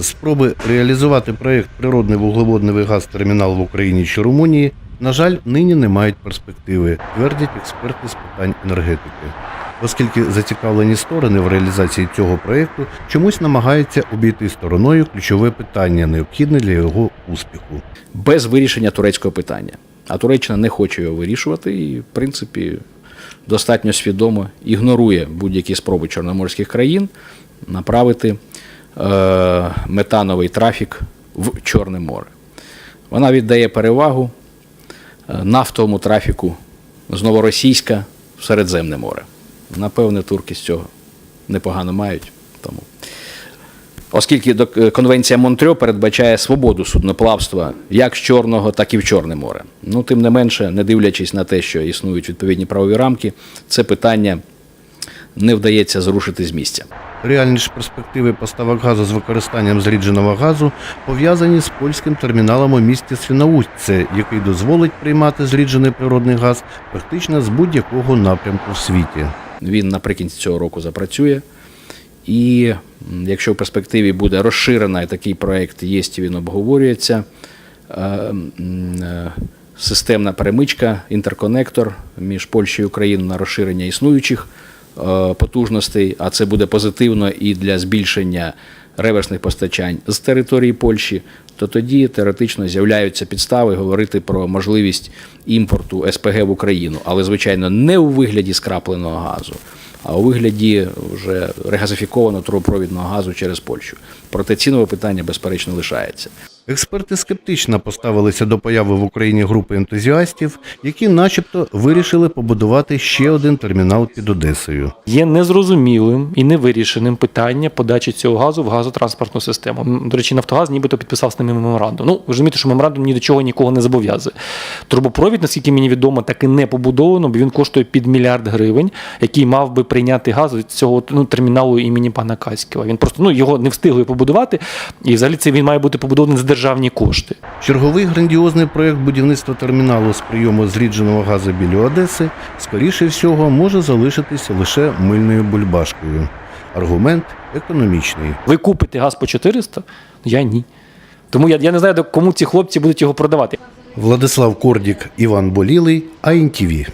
Спроби реалізувати проєкт природний вуглеводний газ термінал в Україні чи Румунії, на жаль, нині не мають перспективи, твердять експерти з питань енергетики. Оскільки зацікавлені сторони в реалізації цього проєкту чомусь намагаються обійти стороною ключове питання, необхідне для його успіху. без вирішення турецького питання. А Туреччина не хоче його вирішувати і, в принципі, достатньо свідомо ігнорує будь-які спроби чорноморських країн направити метановий трафік в Чорне море. Вона віддає перевагу е, нафтовому трафіку з Новоросійська в Середземне море. Напевне, турки з цього непогано мають. Тому Оскільки е, конвенція Монтрьо передбачає свободу судноплавства як з Чорного, так і в Чорне море. Ну, тим не менше, не дивлячись на те, що існують відповідні правові рамки, це питання не вдається зрушити з місця. Реальні ж перспективи поставок газу з використанням зрідженого газу пов'язані з польським терміналом у місті Свінаустце, який дозволить приймати зріджений природний газ практично з будь-якого напрямку в світі. Він наприкінці цього року запрацює. І якщо в перспективі буде розширена і такий проєкт є, і він обговорюється, е, е, системна перемичка, інтерконектор між Польщею і Україною на розширення існуючих потужностей, а це буде позитивно і для збільшення реверсних постачань з території Польщі, то тоді теоретично з'являються підстави говорити про можливість імпорту СПГ в Україну, але звичайно не у вигляді скрапленого газу, а у вигляді вже регазифікованого трубопровідного газу через Польщу. Проте цінове питання, безперечно, лишається. Експерти скептично поставилися до появи в Україні групи ентузіастів, які, начебто, вирішили побудувати ще один термінал під Одесою. Є незрозумілим і невирішеним питання подачі цього газу в газотранспортну систему. До речі, Нафтогаз нібито підписав з ними меморандум. Ну, розумієте, що меморандум ні до чого нікого не зобов'язує. Трубопровід, наскільки мені відомо, так і не побудовано, бо він коштує під мільярд гривень, який мав би прийняти газ від цього ну, терміналу імені пана Каськіва. Він просто ну, його не встигли побудувати, і взагалі це він має бути побудований за державні кошти. Черговий грандіозний проєкт будівництва терміналу з прийому зрідженого газу біля Одеси, скоріше всього, може залишитися лише мильною бульбашкою. Аргумент економічний. Ви купите газ по 400? Я ні. Тому я, я не знаю, кому ці хлопці будуть його продавати. Владислав Кордік, Іван Болілий, АІНТІВІ.